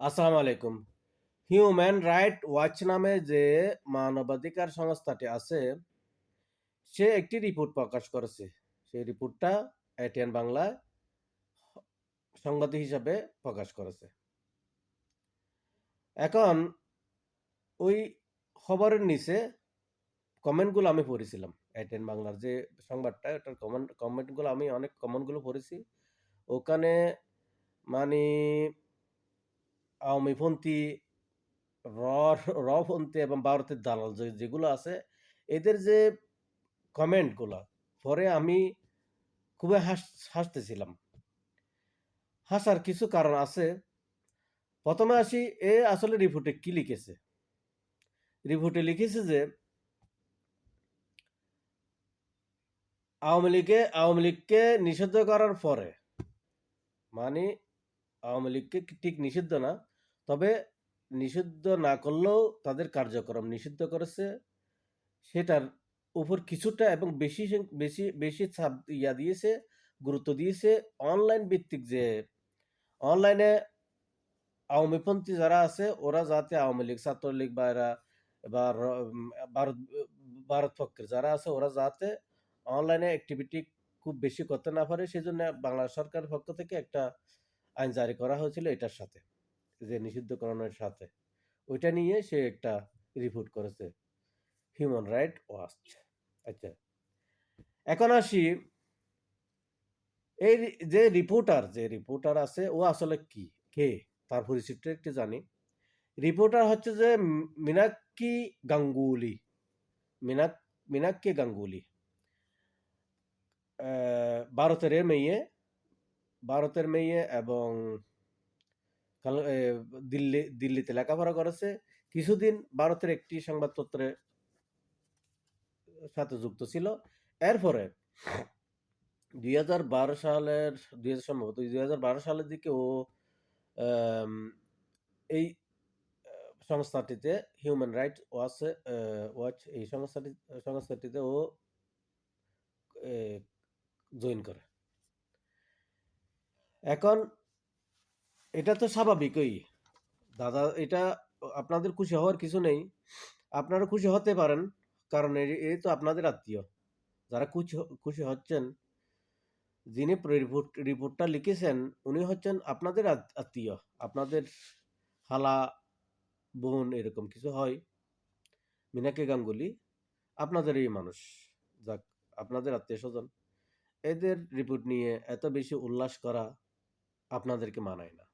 আসসালামু আলাইকুম। Human right watch নামে যে মানবাধিকার সংস্থাটি আছে, সে একটি রিপোর্ট প্রকাশ করেছে। সেই রিপোর্টটা এটিএন বাংলায় সংবাদ হিসাবে প্রকাশ করেছে। এখন ওই খবরের নিচে কমেন্টগুলো আমি পড়েছিলাম। এটিএন বাংলার যে সংবাদটা, ওটার কমেন্ট কমেন্টগুলো আমি অনেক কমেন্টগুলো পড়েছি। ওখানে মানে আওয়ামীপন্থী রপন্থী এবং ভারতের দালাল যেগুলো আছে, এদের যে কমেন্টগুলো, পরে আমি খুবই হাস, হাসতেছিলাম। হাসার কিছু কারণ আছে। প্রথমে আসি, এ আসলে রিপোর্টে কি লিখেছে? রিপোর্টে লিখেছে যে, আওয়ামী লীগে, আওয়ামী লীগকে নিষিদ্ধ করার পরে মানে আওয়ামী লীগকে ঠিক নিষিদ্ধ না তবে নিষিদ্ধ না করলেও তাদের কার্যক্রম নিষিদ্ধ করেছে। সেটার উপর কিছুটা এবং বেশি বেশি বেশি ছাপ ইয়া দিয়েছে, গুরুত্ব দিয়েছে অনলাইন ভিত্তিক যে অনলাইনে আওয়ামীপন্থী যারা আছে, ওরা যাতে আওয়ামী লীগ, ছাত্রলীগ বা এরা, বা ভারত ভারত পক্ষের যারা আছে, ওরা যাতে অনলাইনে অ্যাক্টিভিটি খুব বেশি করতে না পারে, সেজন্য বাংলা সরকারের পক্ষ থেকে একটা আইন জারি করা হয়েছিল এটার সাথে। যে নিষিদ্ধকরণের সাথে। ওইটা নিয়ে সে একটা রিপোর্ট করেছে। হিউম্যান রাইট ওয়াচ আচ্ছা। এখন আসি এই যে রিপোর্টার যে রিপোর্টার আছে, ও আসলে কি? কে? তার পরিচিতি একটু জানি। রিপোর্টার হচ্ছে যে মিনাক্ষী গাঙ্গুলি। মিনাক, মিনাক্ষী গাঙ্গুলি। ভারতের মেয়ে ভারতের মেয়ে এবং দিল্লি, দিল্লিতে লেখাপড়া করেছে। কিছুদিন ভারতের একটি সংবাদপত্রের সাথে যুক্ত ছিল। এরপরে দুই হাজার বারো সালের, দুই হাজার সম্ভবত দুই হাজার বারো সালের দিকে ও এই সংস্থাটিতে হিউম্যান রাইট ওয়াচ ওয়াচ এই সংস্থাটি, সংস্থাটিতে ও জয়েন করে। এখন এটা তো স্বাভাবিকই। দাদা, এটা আপনাদের খুশি হওয়ার কিছু নেই। আপনারা খুশি হতে পারেন, কারণ এই তো আপনাদের আত্মীয়। যারা খুশি খুশি হচ্ছেন, যিনি রিপোর্ট, রিপোর্টটা লিখেছেন, উনি হচ্ছেন আপনাদের আত্মীয়। আপনাদের হালা বোন এরকম কিছু হয়। মিনাকে গাঙ্গুলি, আপনাদেরই মানুষ। যাক, আপনাদের আত্মীয় স্বজন এদের রিপোর্ট নিয়ে এত বেশি উল্লাস করা আপনাদেরকে মানায় না।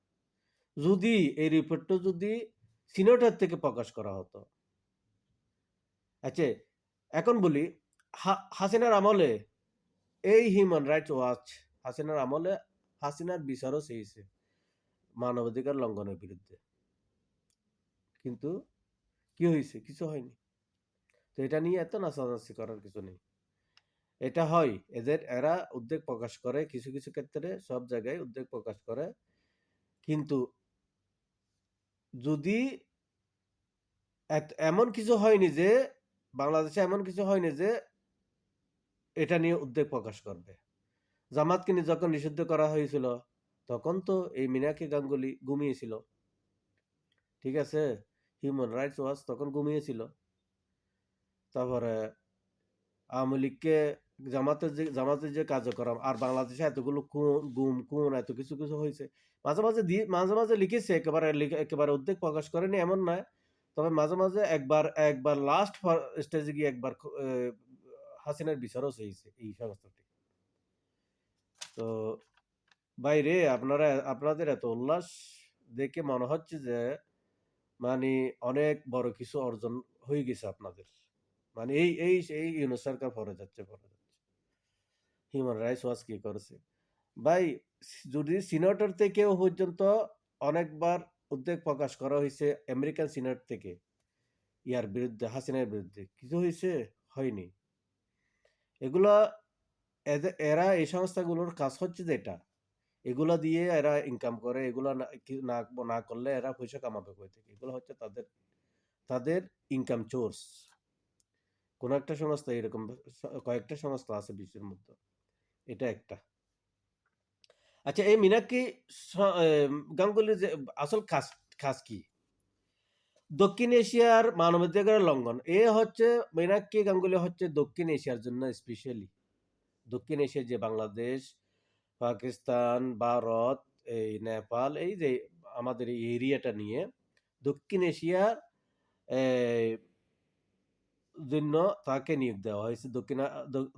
যদি এই রিপোর্টটা যদি সিনেটার থেকে প্রকাশ করা হতো। আচ্ছা এখন বলি হাসিনার আমলে এই হিউম্যান রাইটস ওয়াচ হাসিনার আমলে হাসিনার বিচারও চেয়েছে মানবাধিকার লঙ্ঘনের বিরুদ্ধে। কিন্তু কি হয়েছে? কিছু হয়নি। তো এটা নিয়ে এত নাচানাচি করার কিছু নেই। এটা হয়, এদের এরা উদ্বেগ প্রকাশ করে, কিছু কিছু ক্ষেত্রে সব জায়গায় উদ্বেগ প্রকাশ করে। কিন্তু যদি এমন কিছু হয়নি যে, বাংলাদেশে এমন কিছু হয়নি যে, এটা নিয়ে উদ্বেগ প্রকাশ করবে। জামাতকে নি- যখন নিষিদ্ধ করা হয়েছিল, তখন তো এই মিনাকে গাঙ্গুলি ঘুমিয়েছিল। ঠিক আছে? হিউম্যান রাইটস ওয়াচ তখন ঘুমিয়েছিল। তারপরে আওয়ামী লীগকে জামাতের যে জামাতের যে কার্যক্রম আর বাংলাদেশে এতগুলো খুন, গুম, খুন, এত কিছু কিছু হয়েছে। মাঝে মাঝে দিয়ে মাঝে মাঝে লিখেছে, একেবারে একেবারে উদ্বেগ প্রকাশ করেনি এমন নয়। তবে মাঝে মাঝে একবার একবার লাস্ট স্টেজে গিয়ে একবার হাসিনার বিচারও চেয়েছে এই সংস্থাটি। তো বাইরে আপনারা, আপনাদের এত উল্লাস দেখে মনে হচ্ছে যে মানে অনেক বড় কিছু অর্জন হয়ে গেছে আপনাদের। মানে এই এই এই ইউনুস সরকার পরে যাচ্ছে, পরে হিউম্যান রাইটস ওয়াচ কি করেছে? ভাই, যদি সিনেটর থেকেও পর্যন্ত অনেকবার উদ্বেগ প্রকাশ করা হয়েছে আমেরিকান সিনেট থেকে, ইয়ার বিরুদ্ধে, হাসিনার বিরুদ্ধে, কিছু হয়েছে? হয়নি। এগুলা এরা এই সংস্থাগুলোর কাজ হচ্ছে যেটা এগুলা দিয়ে এরা ইনকাম করে, এগুলা না না করলে এরা পয়সা কামাবে কই থেকে? এগুলো হচ্ছে তাদের তাদের ইনকাম সোর্স কোন একটা সংস্থা এরকম, কয়েকটা সংস্থা আছে বিশ্বের মধ্যে। এটা একটা। আচ্ছা এই মিনাক্ষী গাঙ্গুলির যে, আসল কাজ কাজ কি? দক্ষিণ এশিয়ার মানবাধিকারের লঙ্ঘন। এ হচ্ছে, মীনাক্ষী গাঙ্গুলি হচ্ছে দক্ষিণ এশিয়ার জন্য স্পেশালি দক্ষিণ এশিয়ার যে বাংলাদেশ, পাকিস্তান, ভারত, এই নেপাল, এই যে আমাদের এই এরিয়াটা নিয়ে দক্ষিণ এশিয়ার জন্য তাকে নিয়োগ দেওয়া হয়েছে। দক্ষিণ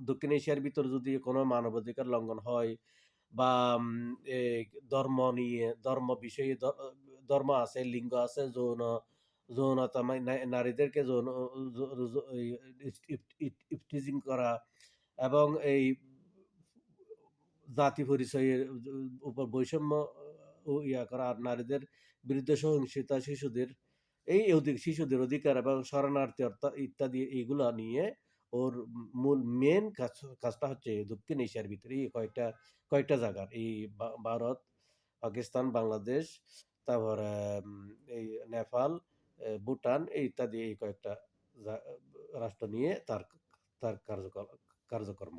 দক্ষিণ এশিয়ার ভিতর যদি কোনো মানবাধিকার লঙ্ঘন হয় বা ধর্ম নিয়ে, ধর্ম বিষয়ে ধর্ম আছে, লিঙ্গ আছে, যৌন, যৌনতা নারীদেরকে যৌন ইফটিজিং করা এবং এই জাতি পরিচয়ের উপর বৈষম্য ইয়া করা আর নারীদের বিরুদ্ধে সহিংসতা শিশুদের এই অধিক- শিশুদের অধিকার এবং শরণার্থী অর্থ- ইত্যাদি এইগুলা নিয়ে ওর মূল মেন কাজ, কাজটা হচ্ছে দক্ষিণ এশিয়ার ভিতরে এই কয়েকটা কয়েকটা জায়গার এই ভারত, পাকিস্তান, বাংলাদেশ, তারপর এই নেপাল ভুটান এই ইত্যাদি এই কয়েকটা রাষ্ট্র নিয়ে তার তার কার্যকর্ম।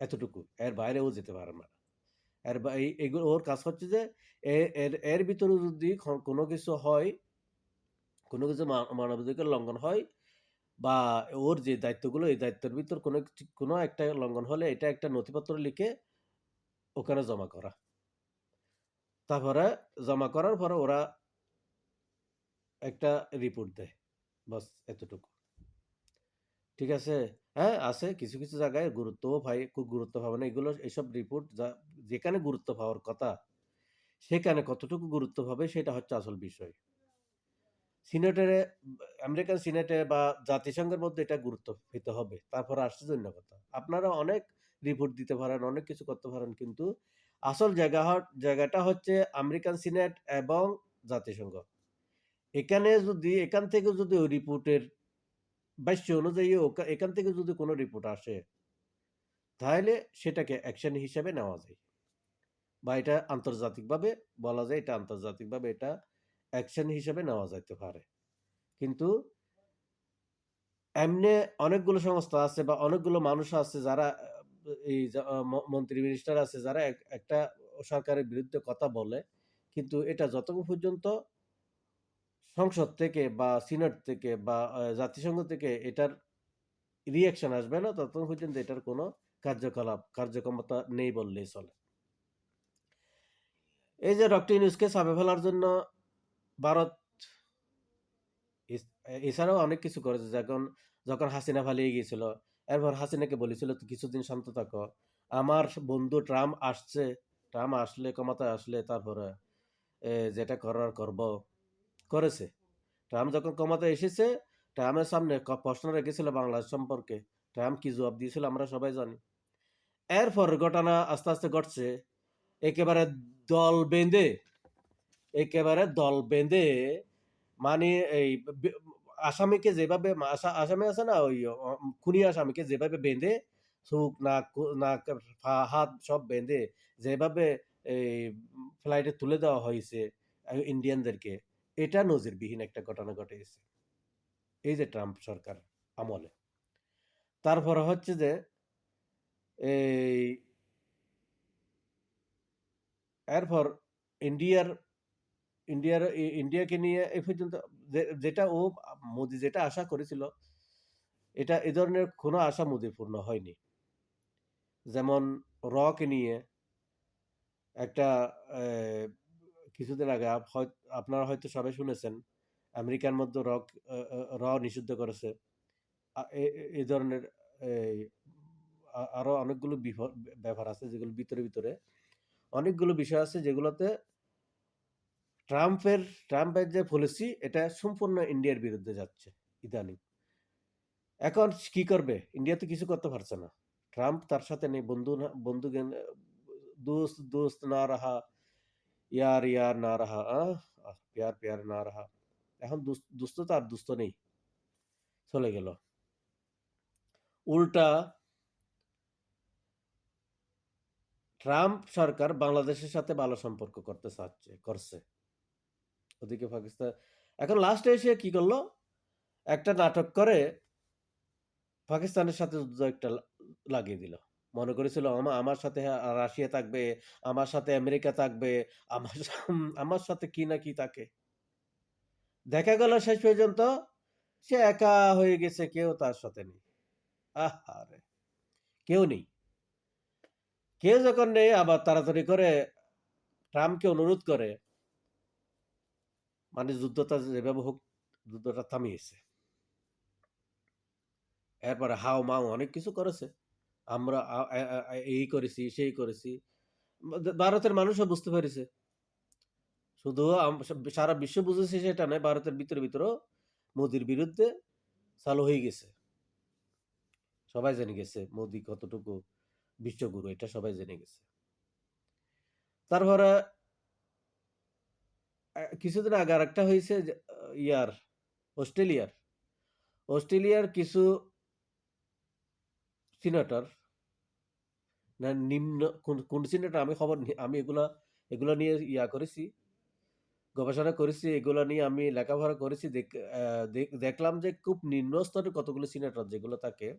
এতটুকু। এর বাইরেও যেতে পারে না। এর বা- এই- এগুলো ওর কাজ হচ্ছে যে এর এর ভিতরে যদি কোনো কিছু হয় কোনো কিছু মানবাধিকার লঙ্ঘন হয় বা ওর যে দায়িত্বগুলো, এই দায়িত্বের ভিতর কোনো কোনো একটা লঙ্ঘন হলে এটা একটা নথিপত্র লিখে ওখানে জমা করা। তারপরে জমা করার পরে ওরা একটা রিপোর্ট দেয়, বাস এতটুকু। ঠিক আছে? হ্যাঁ আছে কিছু কিছু জায়গায় গুরুত্বও পাই খুব গুরুত্ব পাবে না এগুলো এইসব রিপোর্ট যা, যেখানে গুরুত্ব পাওয়ার কথা, সেখানে কতটুকু গুরুত্ব পাবে সেটা হচ্ছে আসল বিষয়। সিনেটের, আমেরিকান সিনেটে বা জাতিসংঘের মধ্যে এটা গুরুত্ব পেতে হবে। তারপর আসছে জন্য কথা আপনারা অনেক রিপোর্ট দিতে পারেন, অনেক কিছু করতে পারেন, কিন্তু আসল জায়গা জায়গাটা হচ্ছে আমেরিকান সিনেট এবং জাতিসংঘ। এখানে যদি, এখান থেকে যদি ওই রিপোর্টের বাস্য অনুযায়ী এখান থেকে যদি কোনো রিপোর্ট আসে, তাহলে সেটাকে অ্যাকশন হিসেবে নেওয়া যায়। বা এটা আন্তর্জাতিকভাবে বলা যায়, এটা আন্তর্জাতিকভাবে এটা অ্যাকশন হিসেবে নেওয়া যেতে পারে। কিন্তু এমনি অনেকগুলো সংস্থা আছে বা অনেকগুলো মানুষ আছে যারা, এই মন্ত্রী মিনিস্টার আছে যারা একটা সরকারের বিরুদ্ধে কথা বলে, কিন্তু এটা যতক্ষণ পর্যন্ত সংসদ থেকে বা সিনেট থেকে বা জাতিসংঘ থেকে এটার রিয়াকশন আসবে না, ততক্ষণ পর্যন্ত এটার কোনো কার্যকলাপ, কার্যক্ষমতা নেই বললেই চলে। এই যে ডক্টর ইউনুসকে চাপে ফেলার জন্য ভারত এছাড়াও অনেক কিছু করেছে। যখন যখন হাসিনা পালিয়ে গিয়েছিল, এরপর হাসিনাকে বলেছিল কিছুদিন শান্ত থাকো। আমার বন্ধু ট্রাম্প আসছে। ট্রাম্প আসলে ক্ষমতায় আসলে, তারপরে যেটা করার করব। করেছে। ট্রাম্প যখন ক্ষমতায় এসেছে, ট্রাম্পের সামনে প্রশ্ন রেখেছিল বাংলাদেশ সম্পর্কে। ট্রাম্প কি জবাব দিয়েছিল, আমরা সবাই জানি। এরপর ঘটনা আস্তে আস্তে ঘটছে। একেবারে দল বেঁধে একেবারে দল বেঁধে মানে এই আসামিকে যেভাবে আসা- আসামি আছে না ওই খুনি আসামিকে যেভাবে বেঁধে চোখ নাক নাক হাত সব বেঁধে যেভাবে এই ফ্লাইটে তুলে দেওয়া হয়েছে ইন্ডিয়ানদেরকে, এটা নজিরবিহীন একটা ঘটনা ঘটেছে। এই যে ট্রাম্প সরকার আমলে। তারপরে হচ্ছে যে এই এরপর ইন্ডিয়ার ইন্ডিয়ার ইন্ডিয়াকে নিয়ে এ পর্যন্ত যেটা ও মোদি যেটা আশা করেছিল এটা এ ধরনের কোনো আশা মোদির পূর্ণ হয়নি। যেমন রকে নিয়ে একটা কিছুদিন আগে আপ- আপনারা হয়তো সবাই শুনেছেন আমেরিকার মধ্যে রক র নিষিদ্ধ করেছে। এ- ধরনের এই, আ- আরও অনেকগুলো ব্যাপার আছে যেগুলো ভিতরে ভিতরে। অনেকগুলো বিষয় আছে যেগুলোতে ট্রাম্পের ট্রাম্পের যে পলিসি এটা সম্পূর্ণ ইন্ডিয়ার বিরুদ্ধে যাচ্ছে, ইদানিং। এখন কি করবে? ইন্ডিয়া তো কিছু করতে পারছে না। ট্রাম্প তার সাথে নেই, বন্ধু না, বন্ধু দোস্ত দোস্ত না রাহা, ইয়ার ইয়ার না রাহা প্যার প্যার না রাহা। এখন দুস- দুস্থ তো আর দুস্থ নেই, চলে গেল। উল্টা ট্রাম্প সরকার বাংলাদেশের সাথে ভালো সম্পর্ক করতে চাচ্ছে, করছে। ওদিকে পাকিস্তান এখন লাস্টে এসে কি করল? একটা নাটক করে পাকিস্তানের সাথে যুদ্ধ একটা লাগিয়ে দিল। মনে করেছিল আমা- আমার সাথে রাশিয়া থাকবে, আমার সাথে আমেরিকা থাকবে, আমার আমার সাথে কি না কি থাকে? দেখা গেল শেষ পর্যন্ত সে একা হয়ে গেছে, কেউ তার সাথে নেই। আহারে, কেউ নেই। কেউ যখন নেই, আবার তাড়াতাড়ি করে ট্রাম্পকে অনুরোধ করে মানে যুদ্ধটা যেভাবে হোক যুদ্ধটা থামিয়েছে। এরপরে হাও মাও অনেক কিছু করেছে। আমরা এই করেছি, সেই করেছি। ভারতের মানুষও বুঝতে পেরেছে। শুধু সারা বিশ্ব বুঝেছে সেটা নয়, ভারতের ভিতরে ভিতরেও মোদির বিরুদ্ধে চালু হয়ে গেছে। সবাই জেনে গেছে মোদি কতটুকু বিশ্বগুরু, এটা সবাই জেনে গেছে। তারপরে কিছুদিন আগে আর একটা হয়েছে ইয়ার, অস্ট্রেলিয়ার। অস্ট্রেলিয়ার কিছু সিনেটর, না, নিম্ন, কোন সিনেটর আমি খবর আমি এগুলা, এগুলো নিয়ে ইয়া করেছি, গবেষণা করেছি, এগুলো নিয়ে আমি লেখাপড়া করেছি, দেখ- দেখলাম যে খুব নিম্ন স্তরের কতগুলো সিনেটর যেগুলো থাকে,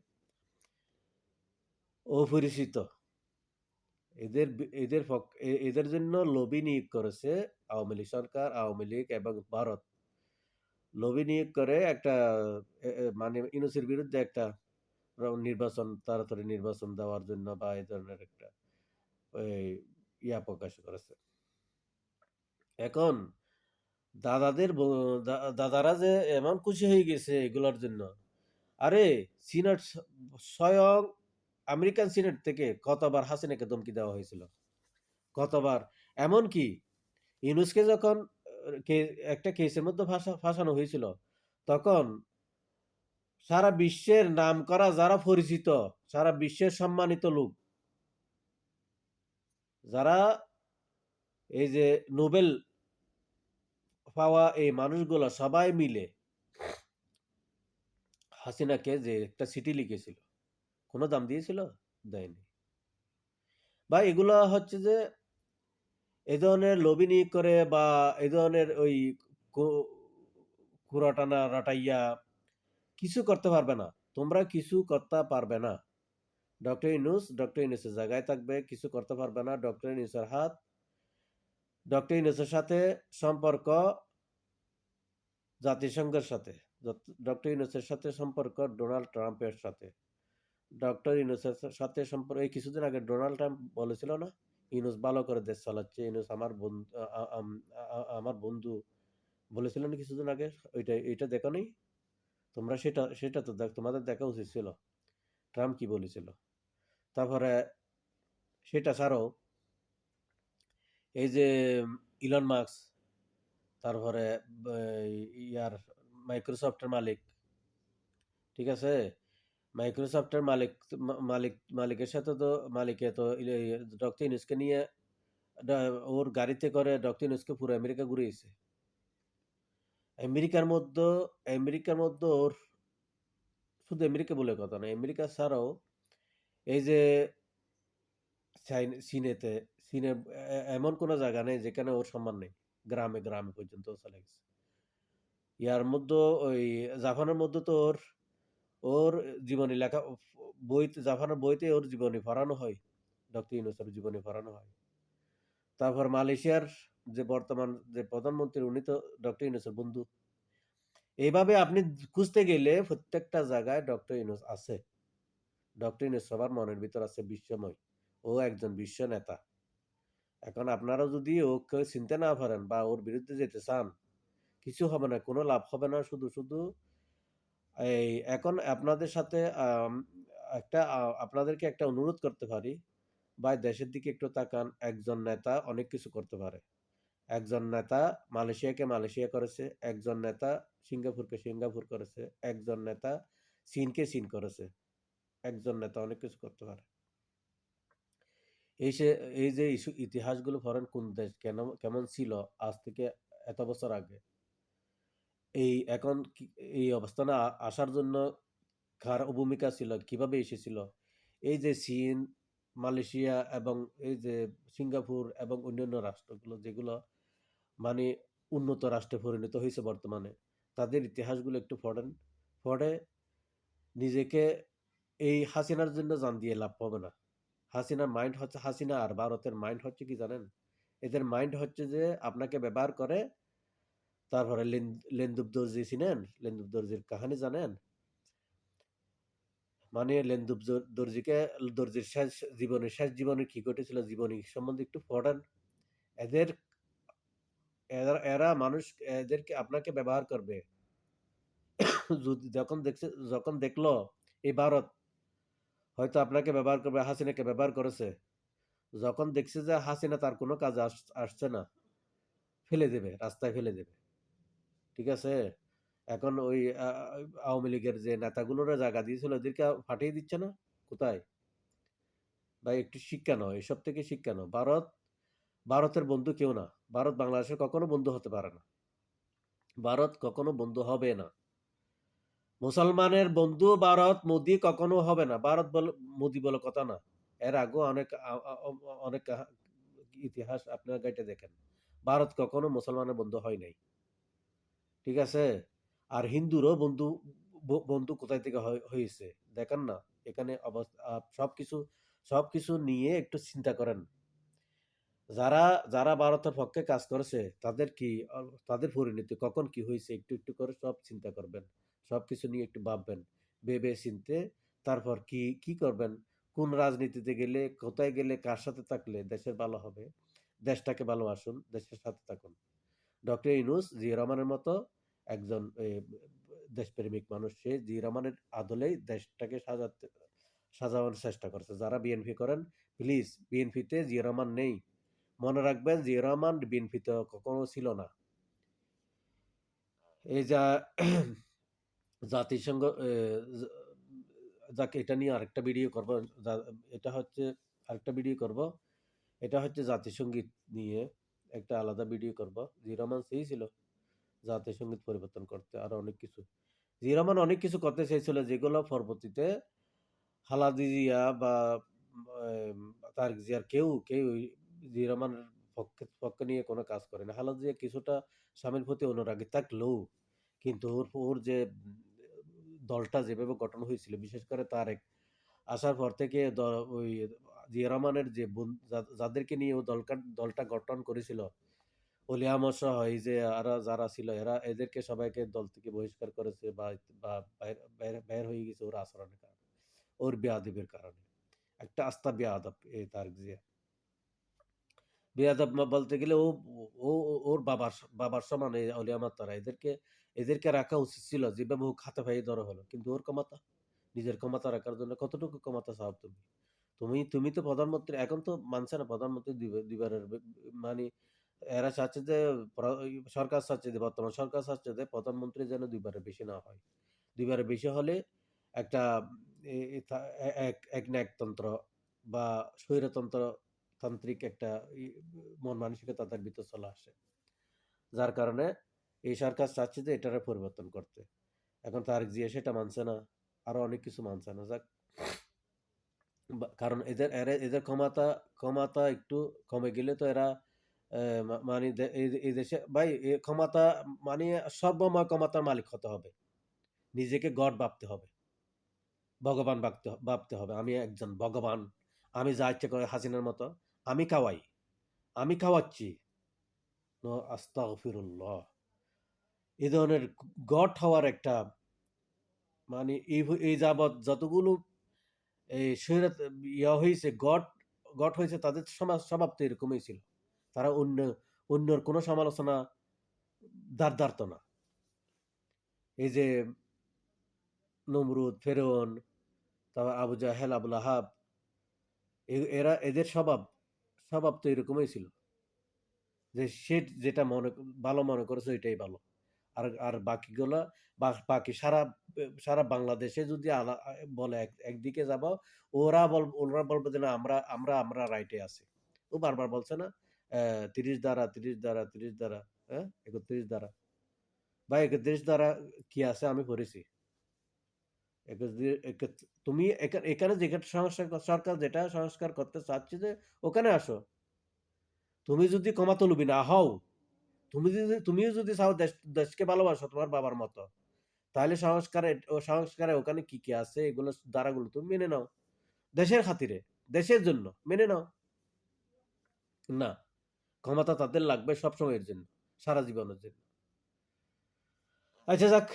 অপরিচিত। এদের এদের এদের জন্য লবি নিয়োগ করেছে আওয়ামী লীগ সরকার, আওয়ামী লীগ এবং ভারত। লবি নিয়োগ করে একটা মানে ইউনুসের বিরুদ্ধে একটা নির্বাচন, তাড়াতাড়ি নির্বাচন দেওয়ার জন্য বা এই ধরনের একটা ইয়া প্রকাশ করেছে। এখন দাদাদের দাদারা যে এমন খুশি হয়ে গেছে এগুলোর জন্য, আরে সিনেট স্বয়ং আমেরিকান সিনেট থেকে কতবার হাসিনাকে ধমকি দেওয়া হয়েছিল। কতবার এমনকি ইউনুসকে যখন একটা কেসের মধ্যে ফাঁসা ফাঁসানো হয়েছিল, তখন সারা বিশ্বের নাম করা যারা পরিচিত, সারা বিশ্বের সম্মানিত লোক, যারা এই যে নোবেল পাওয়া এই মানুষগুলো সবাই মিলে হাসিনাকে যে একটা চিঠি লিখেছিল কোনো দাম দিয়েছিল? দেয়নি। বা এগুলো হচ্ছে যে এই ধরনের লবি নিয়োগ করে বা এই ধরনের ওই কো- কুড়াটানা রাটাইয়া কিছু করতে পারবে না। তোমরা কিছু করতে পারবে না। ডক্টর ইনুস ডক্টর ইনুসের জায়গায় থাকবে, কিছু করতে পারবে না। ডক্টর ইনুসের হাত, ডক্টর ইনুসের সাথে সম্পর্ক জাতিসংঘের সাথে ডক্টর ইনুসের সাথে সম্পর্ক ডোনাল্ড ট্রাম্পের সাথে। ডক্টর ইনুসের সাথে সম্পর্কে কিছুদিন আগে ডোনাল্ড ট্রাম্প বলেছিল না ইনুস ভালো করে দেশ চালাচ্ছে ইনুস আমার বন্ধু আমার বন্ধু বলেছিল না কিছুদিন আগে, ওইটা এটা দেখো নেই তোমরা সেটা সেটা তো দেখ, তোমাদের দেখা উচিত ছিল, ট্রাম্প কি বলেছিল। তারপরে সেটা ছাড়াও এই যে ইলন মার্কস তারপরে ইয়ার মাইক্রোসফটের মালিক, ঠিক আছে? মাইক্রোসফটের মালিক মালিক, মালিকের সাথে তো, মালিকে তো ডক্টর ইউনুসকে নিয়ে ওর গাড়িতে করে ডক্টর ইউনুসকে পুরো আমেরিকা ঘুরিয়েছে। আমেরিকার মধ্যে আমেরিকার মধ্যে ওর, শুধু আমেরিকা বলে কথা না আমেরিকা ছাড়াও এই যে চীনেতে চীনের এমন কোনো জায়গা নেই যেখানে ওর সম্মান নেই, গ্রামে গ্রামে পর্যন্ত চলে গেছে। ইয়ার মধ্যে ওই, জাপানের মধ্যে তো ওর ওর জীবনী লেখা বইতে জাপানের বইতে ওর জীবনী পড়ানো হয়। ডক্টর ইউনুসের জীবনী পড়ানো হয়। তারপর মালয়েশিয়ার যে বর্তমান যে প্রধানমন্ত্রী, উনি তো ডক্টর ইউনুসের বন্ধু। এইভাবে আপনি খুঁজতে গেলে প্রত্যেকটা জায়গায় ডক্টর ইউনুস আছে। ডক্টর ইউনুস সবার মনের ভিতর আছে বিশ্বময়। ও একজন বিশ্ব নেতা। এখন আপনারা যদি ওকে চিনতে না পারেন বা ওর বিরুদ্ধে যেতে চান, কিছু হবে না, কোনো লাভ হবে না। শুধু শুধু এই এখন আপনাদের সাথে একটা আপনাদেরকে একটা অনুরোধ করতে পারি। বা দেশের দিকে একটু তাকান। একজন নেতা অনেক কিছু করতে পারে। একজন নেতা মালয়েশিয়াকে মালয়েশিয়া করেছে, একজন নেতা সিঙ্গাপুরকে সিঙ্গাপুর করেছে, একজন নেতা চীনকে চীন করেছে, একজন নেতা অনেক কিছু করতে পারে। এই সে, এই যে ইতিহাসগুলো ফরেন কোন দেশ, কেন, কেমন ছিল আজ থেকে এত বছর আগে? এই এখন এই অবস্থানে আসার জন্য কার ভূমিকা ছিল? কীভাবে এসেছিল? এই যে চীন, মালয়েশিয়া এবং এই যে সিঙ্গাপুর এবং অন্যান্য রাষ্ট্রগুলো যেগুলো মানে উন্নত রাষ্ট্রে পরিণত হয়েছে বর্তমানে, তাদের ইতিহাসগুলো একটু পড়েন। পড়ে নিজেকে এই হাসিনার জন্য জান দিয়ে লাভ হবে না। হাসিনার মাইন্ড হচ্ছে, হাসিনা আর ভারতের মাইন্ড হচ্ছে কি জানেন? এদের মাইন্ড হচ্ছে যে আপনাকে ব্যবহার করে তারপরে লেন লেন্দুব দর্জি চিনেন? লেন্দুব দর্জির কাহানি জানেন? মানে লেন্দুব দর্জিকে দর্জির শেষ জীবনে শেষ জীবনে কি ঘটেছিল জীবনী সম্বন্ধে একটু পড়েন। এদের এরা মানুষ এদেরকে আপনাকে ব্যবহার করবে। যখন দেখছে যখন দেখল এই ভারত হয়তো আপনাকে ব্যবহার করবে, হাসিনাকে ব্যবহার করেছে। যখন দেখছে যে হাসিনা তার কোনো কাজ আস আসছে না, ফেলে দেবে, রাস্তায় ফেলে দেবে। ঠিক আছে? এখন ওই আওয়ামী লীগের যে নেতাগুলোরে জায়গা দিয়েছিল ওদেরকে ফাটিয়ে দিচ্ছে না? কোথায়? ভাই একটু শিক্ষা নাও, এসব থেকে শিক্ষা নাও। ভারত ভারতের বন্ধু কেউ না। ভারত বাংলাদেশের কখনো বন্ধু হতে পারে না। ভারত কখনো বন্ধু হবে না। মুসলমানের বন্ধু ভারত মোদি কখনো হবে না। ভারত বলে মোদি বলে কথা না। এর আগেও অনেক অনেক ইতিহাস আপনারা ঘেঁটে দেখেন। ভারত কখনো মুসলমানের বন্ধু হয় নাই। ঠিক আছে? আর হিন্দুরও বন্ধু বন্ধু কোথায় থেকে হয় হয়েছে দেখেন না? এখানে অবস আ সবকিছু সবকিছু নিয়ে একটু চিন্তা করেন। যারা যারা ভারতের পক্ষে কাজ করেছে তাদের কি তাদের পরিণতি কখন কি হয়েছে একটু, একটু করে সব চিন্তা করবেন। সবকিছু নিয়ে একটু ভাববেন। ভেবে চিনতে তারপর কি, কি করবেন? কোন রাজনীতিতে গেলে, কোথায় গেলে, কার সাথে থাকলে দেশের ভালো হবে? দেশটাকে ভালোবাসুন, দেশের সাথে থাকুন। ডক্টর ইউনূস, জিয়া রহমানের মতো একজন দেশপ্রেমিক মানুষ। সে জিয়া রহমানের আদলেই দেশটাকে সাজাতে, সাজানোর চেষ্টা করছে যারা বিএনপি করেন, প্লিজ বিএনপিতে জিয়া রহমান নেই। মনে রাখবেন, জিয়া রহমান বিএনপিতে কখনো ছিল না। এই যা, জাতিসংঘ যাকে, এটা নিয়ে আরেকটা ভিডিও করব। এটা হচ্ছে আরেকটা ভিডিও করব। এটা হচ্ছে জাতিসংগীত নিয়ে একটা আলাদা ভিডিও করব। জিয়া রহমান চেয়েছিল জাতিসংগীত পরিবর্তন করতে আরও অনেক কিছু। জিয়া রহমান অনেক কিছু করতে চেয়েছিল যেগুলো পরবর্তীতে খালেদা জিয়া বা তারেক জিয়ার কেউ, কেউ জিয়া রহমানের পক্ষে পক্ষে নিয়ে কোনো কাজ করে না। জিয়া কিছুটা স্বামীর প্রতি অনুরাগী থাকলেও কিন্তু ওর ওর যে দলটা যেভাবে গঠন হয়েছিল বিশেষ করে তারেক আসার পর থেকে ওই জিয়া রহমানের যে যাদেরকে নিয়ে ও দলকা দলটা গঠন করেছিল অলি আহমদ সহ যে আরা যারা ছিল এরা এদেরকে সবাইকে দল থেকে বহিষ্কার করেছে বা বাইর হয়ে গেছে ওর আচরণের কারণে। ওর বেয়াদবির কারণে। একটা আস্তা বেয়াদব এই তারেক জিয়া। বেয়াদব বলতে গেলে ও ও ওর বাবার বাবার সমান এই অলি আহমদ তারা। এদেরকে এদেরকে রাখা উচিত ছিল যেভাবে হোক হাতে পায়ে ধরা হলো। কিন্তু ওর ক্ষমতা, নিজের ক্ষমতা রাখার জন্য কতটুকু ক্ষমতা চাও তুমি? তুমি তুমি তো প্রধানমন্ত্রী, এখন তো মানছে না প্রধানমন্ত্রী বে মানে এরা চাচ্ছে যে সরকার চাচ্ছে যে, বর্তমান সরকার চাচ্ছে যে প্রধানমন্ত্রী যেন ২ বারের বেশি না হয়। ২ বারের বেশি হলে একটা এক একনায়কতন্ত্র বা স্বৈরতন্ত্র তান্ত্রিক একটা মন মানসিকতা তাদের ভিতর চলে আসে। যার কারণে এই সরকার চাচ্ছে যে এটারে পরিবর্তন করতে। এখন তার জিয়া সেটা মানছে না। আরও অনেক কিছু মানছে না। যাক কারণ এদের এদের ক্ষমতা ক্ষমতা একটু কমে গেলে তো এরা মানে এই দেশে, ভাই ক্ষমতা মানে সর্বময় ক্ষমতার মালিক হতে হবে। নিজেকে গড ভাবতে হবে। ভগবান ভাবতে ভাবতে হবে। আমি একজন ভগবান। আমি যা ইচ্ছা করি হাসিনার মতো। আমি খাওয়াই। আমি খাওয়াচ্ছি। আস্তাগফিরুল্লাহ। এ ধরনের গড হওয়ার একটা মানে এই যাবৎ যতগুলো এই স্বৈরাত ইয়া হয়েছে গট গড হয়েছে তাদের সমাজ স্বভাব তো এরকমই ছিল। তারা অন্য অন্যর কোনো সমালোচনা দাঁড় দাঁড়াতো না। এই যে নমরুদ, ফেরৌন, তারপর আবু জাহেল, আবু লাহাব এ এরা এদের স্বভাব স্বভাব তো এরকমই ছিল। যে সে যেটা মনে ভালো মনে করেছে ওইটাই ভালো। আর আর বাকিগুলা বাকি সারা সারা বাংলাদেশে যদি বলে এক একদিকে যাব ওরা বল ওরা বলবে যে না আমরা আমরা আমরা রাইটে আছি। ও বারবার বলছে না? তিরিশ ৩০ ধারা, ৩০ ধারা, ৩০ ধারা, হ্যাঁ? ৩১ ধারা। ভাই ৩১ ধারা কি আছে আমি পড়েছি। ২১ তুমি এখা এখানে যেখানে সংস্কার সরকার যেটা সংস্কার করতে চাচ্ছে যে ওখানে আসো। তুমি যদি ক্ষমতালোভী না হও, তুমি যদি তুমিও যদি চাও দেশ দেশকে ভালোবাসো তোমার বাবার মতো, তাহলে সংস্কারে ও সংস্কারে ওখানে কি, কি আছে এগুলো ধারাগুলো তুমি মেনে নাও। দেশের খাতিরে, দেশের জন্য মেনে নাও। না, ক্ষমতা তাদের লাগবে সবসময়ের জন্য, সারা জীবনের জন্য। আচ্ছা যাক,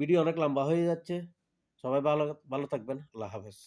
ভিডিও অনেক লম্বা হয়ে যাচ্ছে। সবাই ভালো ভালো থাকবেন। আল্লাহ হাফেজ।